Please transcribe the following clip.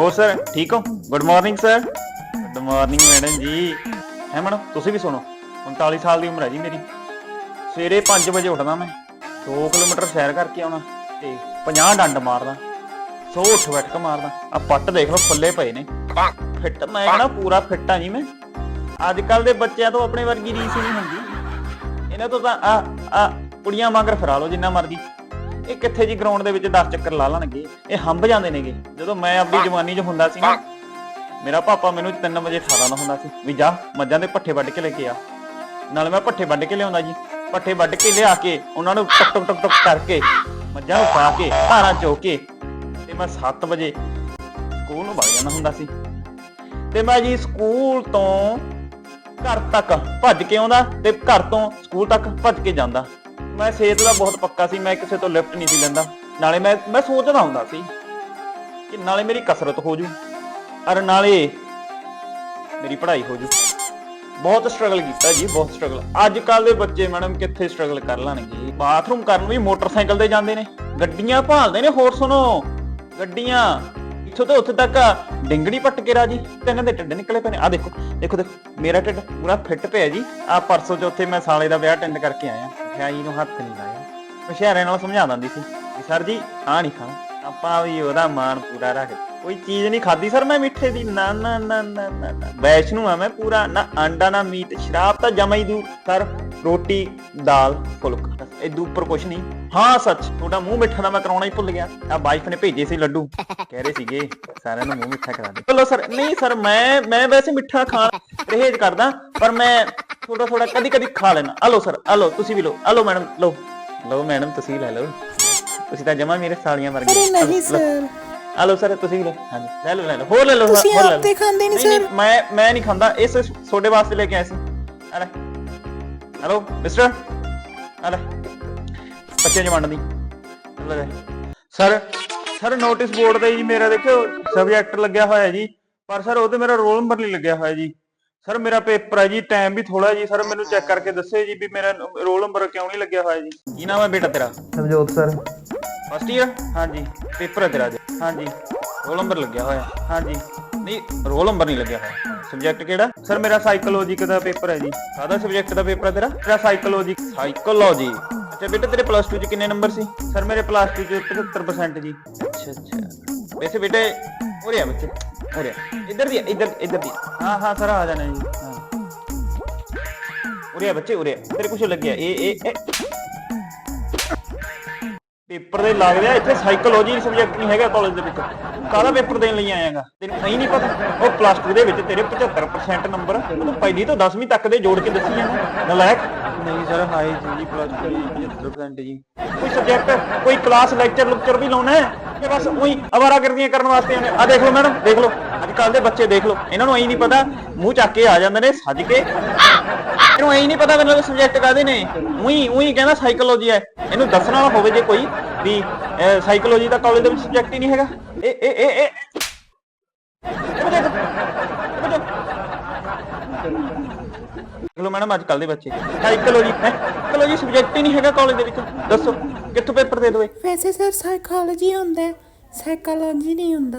ਹੋ ਸਰ, ਠੀਕ ਹੋ? Good morning sir good morning madam ji. ਹੈ ਮੈਡਮ ਤੁਸੀਂ ਵੀ ਸੁਣੋ। 39 ਸਾਲ ਦੀ ਉਮਰ ਹੈ ਜੀ ਮੇਰੀ। ਸਵੇਰੇ 5 ਵਜੇ ਉੱਠਦਾ ਮੈਂ। 2 ਕਿਲੋਮੀਟਰ ਸੈਰ ਕਰਕੇ ਆਉਣਾ ਤੇ 50 ਡੰਡ ਮਾਰਦਾ। 100 ਛਵਟਕ ਮਾਰਦਾ। ਆ ਪੱਟ ਦੇਖ ਲਓ, ਫੁੱਲੇ ਪਏ ਨੇ। ਫਿੱਟ, ਮੈਂ ਕਹਿੰਦਾ ਪੂਰਾ ਫਿੱਟ ਆ ਜੀ ਮੈਂ। ਅੱਜ ਕੱਲ ਦੇ ਬੱਚਿਆਂ ਤੋਂ ਆਪਣੇ ਵਰਗੀ ਰੀਸ ਹੀ ਨਹੀਂ ਹੁੰਦੀ। ਇਹਨਾਂ ਤੋਂ ਤਾਂ ਆ ਆ, ਕੁੜੀਆਂ ਮਗਰ ਫਿਰਾ ਲਓ, ਜਿੰਨਾ ਮਰਜ਼ੀ। ਇਹ ਕਿੱਥੇ ਜੀ ਗਰਾਊਂਡ ਦੇ ਵਿੱਚ 10 ਚੱਕਰ ਲਾ ਲੈਣਗੇ? ਇਹ ਹੰਬ ਜਾਂਦੇ ਨੇਗੇ। ਜਦੋਂ ਮੈਂ ਆਪਣੀ ਜਵਾਨੀ 'ਚ ਹੁੰਦਾ ਸੀ ਨਾ ਮੇਰਾ ਪਾਪਾ ਮੈਨੂੰ 3 ਵਜੇ ਠਾ ਦਿੰਦਾ ਹੁੰਦਾ ਸੀ। ਵੀ ਜਾ ਮੱਝਾਂ ਦੇ ਪੱਠੇ ਵੱਢ ਕੇ ਲੈ ਕੇ ਆ। ਨਾਲ ਮੈਂ ਪੱਠੇ ਵੱਢ ਕੇ ਲਿਆਉਂਦਾ ਜੀ। ਪੱਠੇ ਵੱਢ ਕੇ ਲਿਆ ਕੇ ਉਹਨਾਂ ਨੂੰ ਟਕ ਟਕ ਟਕ ਟਕ ਕਰਕੇ ਮੱਝਾਂ ਨੂੰ ਪਾ ਕੇ ਧਾਰਾਂ ਚੋ ਕੇ ਤੇ ਮੈਂ 7 ਵਜੇ ਸਕੂਲ ਨੂੰ ਵਗ ਜਾਂਦਾ ਹੁੰਦਾ ਸੀ। ਤੇ ਮੈਂ ਜੀ ਸਕੂਲ ਤੋਂ ਘਰ ਤੱਕ ਭੱਜ ਕੇ ਆਉਂਦਾ ਤੇ ਘਰ ਤੋਂ ਸਕੂਲ ਤੱਕ ਭੱਜ ਕੇ ਜਾਂਦਾ। ਮੈਂ ਸਿਹਤ ਦਾ ਬਹੁਤ ਪੱਕਾ ਸੀ, ਮੈਂ ਕਿਸੇ ਤੋਂ ਲਿਫਟ ਨਹੀਂ ਸੀ ਲੈਂਦਾ। ਨਾਲੇ ਮੈਂ ਮੈਂ ਸੋਚਦਾ ਹੁੰਦਾ ਸੀ ਕਿ ਨਾਲੇ ਮੇਰੀ ਕਸਰਤ ਹੋ ਜੂ, ਔਰ ਨਾਲੇ ਮੇਰੀ ਪੜ੍ਹਾਈ ਹੋ ਜੂ। ਬਹੁਤ ਸਟਰਗਲ ਕੀਤਾ ਜੀ, ਬਹੁਤ ਸਟਰਗਲ ਅੱਜ ਕੱਲ ਦੇ ਬੱਚੇ ਮੈਡਮ ਕਿੱਥੇ ਸਟਰਗਲ ਕਰ ਲੈਣਗੇ? ਬਾਥਰੂਮ ਕਰਨ ਵੀ ਮੋਟਰਸਾਈਕਲ ਤੇ ਜਾਂਦੇ ਨੇ, ਗੱਡੀਆਂ ਭਾਲਦੇ ਨੇ, ਹੋਰ ਸੁਣੋ, ਗੱਡੀਆਂ। ਇੱਥੋਂ ਤੇ ਉੱਥੇ ਤੱਕ ਡਿੰਗੜੀ ਪੱਟ ਕੇ ਰਾਜੀ, ਤੇ ਇਹਨਾਂ ਦੇ ਢਿੱਡ ਨਿਕਲੇ ਪਏ ਨੇ। ਆ ਦੇਖੋ ਦੇਖੋ ਦੇਖੋ, ਮੇਰਾ ਢਿੱਡ ਪੂਰਾ ਫਿੱਟ ਪਿਆ ਜੀ। ਆ ਪਰਸੋਂ ਚੌਥੇ ਮੈਂ ਸਾਲੇ ਦਾ ਵਿਆਹ ਅਟੈਂਡ ਕਰਕੇ ਆਇਆ। ਮਠਿਆਈ ਨੂੰ ਹੱਥ ਨਹੀਂ ਲਾਇਆ। ਹੁਸ਼ਿਆਰੇ ਨਾਲ ਸਮਝਾ ਦਿੰਦੀ ਸੀ ਵੀ ਸਰ ਜੀ ਆ ਨਹੀਂ ਖਾਣਾ। ਆਪਾਂ ਵੀ ਉਹਦਾ ਮਾਣ ਪੂਰਾ ਰੱਖ ਕੋਈ ਚੀਜ਼ ਨਹੀਂ ਖਾਦੀ ਸਰ ਮੈਂ ਮਿੱਠੇ ਦੀ। ਨਾ ਨਾ ਨਾ ਨਾ ਨਾ ਨਾ। ਵੈਸ਼ਨੂੰ ਆ ਮੈਂ ਪੂਰਾ। ਨਾ ਆਂਡਾ, ਨਾ ਮੀਟ। ਸ਼ਰਾਬ ਤਾਂ ਜਮਾ ਹੀ ਦੂ। ਸਰ, ਰੋਟੀ, ਦਾਲ, ਫੁਲਕ। ਇਹ ਉੱਪਰ ਕੁਛ ਨਹੀਂ। ਹਾਂ ਸੱਚ। ਤੁਹਾਡਾ ਮੂੰਹ ਮਿੱਠਾ ਦਾ ਮੈਂ ਕਰਾਉਣਾ ਹੀ ਭੁੱਲ ਗਿਆ। ਆ ਵਾਈਫ ਨੇ ਭੇਜੇ ਸੀ ਲੱਡੂ। ਕਹਿ ਰਹੇ ਸੀਗੇ ਸਾਰਿਆਂ ਨੂੰ ਮੂੰਹ ਮਿੱਠਾ ਕਰਾ ਦੇ। ਚਲੋ ਸਰ ਨਹੀਂ ਸਰ ਮੈਂ ਮੈਂ ਵੈਸੇ ਮਿੱਠਾ ਖਾਣ ਪਰਹੇਜ਼ ਕਰਦਾ ਪਰ ਮੈਂ ਥੋੜਾ ਥੋੜਾ ਕਦੀ ਕਦੀ ਖਾ ਲੈਣਾ ਆ ਲਓ ਸਰ ਆ ਲਓ ਤੁਸੀਂ ਵੀ ਲਓ। ਆ ਲਓ ਮੈਡਮ ਲਓ। ਲਓ ਮੈਡਮ ਤੁਸੀਂ ਲੈ ਲਓ। ਤੁਸੀਂ ਤਾਂ ਜਮਾ ਮੇਰੇ ਸਾਲੀਆਂ ਵਰਗੇ। ਅਰੇ ਨਹੀਂ। ਸਰ ਆ ਲਓ ਸਰ ਤੁਸੀਂ ਵੀ ਲਓ। ਹਾਂਜੀ ਲੈ ਲਓ ਲੈ ਲਓ। ਹੋਰ ਲੈ ਲਓ ਤੁਸੀਂ ਆਪ ਤੇ ਖਾਂਦੇ ਨਹੀਂ ਨਹੀਂ ਸਰ ਮੈਂ ਮੈਂ ਨਹੀਂ ਖਾਂਦਾ। ਇਸ ਤੁਹਾਡੇ ਵਾਸਤੇ ਲੈ ਕੇ ਆਇਆ ਸੀ। ਆ ਲੈ। ਹੈਲੋ ਮਿਸਟਰ ਆ ਲੈ। ਬੱਚੇ ਜਵਾਨ ਦੀ ਲੈ ਲੈ। ਸਰ ਸਰ ਨੋਟਿਸ ਬੋਰਡ ਤੇ ਜੀ ਮੇਰਾ ਦੇਖਿਓ ਸਬਜੈਕਟ ਲੱਗਿਆ ਹੋਇਆ ਜੀ। ਪਰ ਸਰ ਉਹਤੇ ਮੇਰਾ ਰੋਲ ਨੰਬਰ ਨਹੀਂ ਲੱਗਿਆ ਹੋਇਆ ਜੀ। ਸਰ ਮੇਰਾ ਪੇਪਰ ਹੈ ਜੀ ਟਾਈਮ ਵੀ ਥੋੜਾ ਜੀ। ਸਰ ਮੈਨੂੰ ਚੈੱਕ ਕਰਕੇ ਦੱਸਿਓ ਜੀ ਵੀ ਮੇਰਾ ਰੋਲ ਨੰਬਰ ਕਿਉਂ ਨਹੀਂ ਲੱਗਿਆ ਹੋਇਆ ਜੀ। ਕੀ ਨਾਮ ਹੈ ਬੇਟਾ ਤੇਰਾ? ਸਮਝੋਤ ਸਰ। ਫਸਟ ਈਅਰ ਹਾਂਜੀ। ਪੇਪਰ ਹੈ ਤੇਰਾ ਅੱਜ। ਹਾਂਜੀ। ਰੋਲ ਨੰਬਰ ਲੱਗਿਆ ਹੋਇਆ। ਹਾਂਜੀ। ਨਹੀਂ ਰੋਲ ਨੰਬਰ ਨਹੀਂ ਲੱਗਿਆ ਹੋਇਆ। ਸਬਜੈਕਟ ਕਿਹੜਾ? ਸਰ ਮੇਰਾ ਸਾਈਕੋਲੋਜਿਕ ਦਾ ਪੇਪਰ ਹੈ ਜੀ। ਕਾਹਦਾ ਸਬਜੈਕਟ ਦਾ ਪੇਪਰ ਹੈ ਤੇਰਾ? ਤੇਰਾ ਸਾਈਕੋਲੋਜੀ ਸਾਈਕੋਲੋਜੀ ਅੱਛਾ ਬੇਟਾ ਤੇਰੇ ਪਲੱਸ 2 ਚ ਕਿੰਨੇ ਨੰਬਰ ਸੀ? ਸਰ ਮੇਰੇ ਪਲੱਸ 2 ਚ 75% ਜੀ। ਅੱਛਾ ਅੱਛਾ। ਵੈਸੇ ਬੇਟੇ ਉਰੇ ਆ ਬੱਚੇ ਉਰੇ ਆ। ਇੱਧਰ ਆ, ਇੱਧਰ ਇੱਧਰ ਦੀ ਹਾਂ ਹਾਂ ਸਰ ਆ ਜਾਣਾ ਜੀ ਹਾਂ। ਉਰੇ ਆ ਬੱਚੇ ਉਰੇ ਆ। ਤੇਰੇ ਕੁਛ ਲੱਗਿਆ ਇਹ ਇਹ ਇਹ। ਪੇਪਰ ਦੇ ਲੱਗ ਰਿਹਾ ਇੱਥੇ ਸਾਈਕੋਲੋਜੀ ਸਬਜੈਕਟ ਨਹੀਂ ਹੈਗਾ ਕਾਲਜ ਦੇ ਵਿੱਚ। ਕਾਹਦਾ ਪੇਪਰ ਦੇਣ ਲਈ ਆਇਆਗਾ? ਤੈਨੂੰ ਨਹੀਂ ਨਹੀਂ ਪਤਾ। ਉਹ ਪਲੱਸ 2 ਦੇ ਵਿੱਚ ਤੇਰੇ 75% ਨੰਬਰ ਤੂੰ ਪਹਿਲੀ ਤੋਂ 10ਵੀਂ ਤੱਕ ਦੇ ਜੋੜ ਕੇ ਦੱਸੀ ਜਾਂਦਾ ਨਲਾਇਕ। ਨਹੀਂ ਸਰ ਹਾਈ ਜੀ ਪਲੱਸ 2 75% ਜੀ ਕੋਈ ਸਬਜੈਕਟ ਕੋਈ ਕਲਾਸ ਲੈਕਚਰ ਲੁਕਚਰ ਵੀ ਲਾਉਣਾ ਹੈ ਕਿ ਬਸ ਉਹੀ ਅਵਾਰਾਗਰਦੀਆਂ ਕਰਨ ਵਾਸਤੇ ਆਉਂਦੇ? ਆ ਦੇਖ ਲਓ ਮੈਡਮ ਦੇਖ ਲਓ। ਅੱਜ ਕੱਲ ਦੇ ਬੱਚੇ ਦੇਖ ਲਓ। ਇਹਨਾਂ ਨੂੰ ਐਂ ਨਹੀਂ ਪਤਾ, ਮੂੰਹ ਚੱਕ ਕੇ ਆ ਜਾਂਦੇ ਨੇ, ਸੱਜ ਕੇ। ਇਹਨੂੰ ਐਂ ਨਹੀਂ ਪਤਾ ਮੈਨੂੰ ਸਬਜੈਕਟ ਕਾਦੇ ਨੇ। ਉਹੀ ਉਹੀ ਕਹਿੰਦਾ ਸਾਈਕੋਲੋਜੀ ਹੈ। ਇਹਨੂੰ ਦੱਸਣਾ ਹੋਵੇ ਜੇ ਕੋਈ ਵੀ ਸਾਈਕੋਲੋਜੀ ਦਾ ਕਾਲਜ ਦੇ ਵਿੱਚ ਸਬਜੈਕਟ ਹੀ ਨਹੀਂ ਹੈਗਾ। ਇਹ ਇਹ ਇਹ ਇਹ। ਵਜਾ ਚਲੋ ਮੈਡਮ ਅੱਜ ਕੱਲ ਦੇ ਬੱਚੇ। ਸਾਈਕੋਲੋਜੀ ਹੈ? ਸਾਈਕੋਲੋਜੀ ਸਬਜੈਕਟ ਹੀ ਨਹੀਂ ਹੈਗਾ ਕਾਲਜ ਦੇ ਵਿੱਚ। ਦੱਸੋ ਕਿੱਥੋਂ ਪੇਪਰ ਦੇ ਦੋਏ ਵੈਸੇ ਸਰ ਸਾਈਕੋਲੋਜੀ ਹੁੰਦਾ ਸਾਈਕੋਲੋਜੀ ਨਹੀਂ ਹੁੰਦਾ।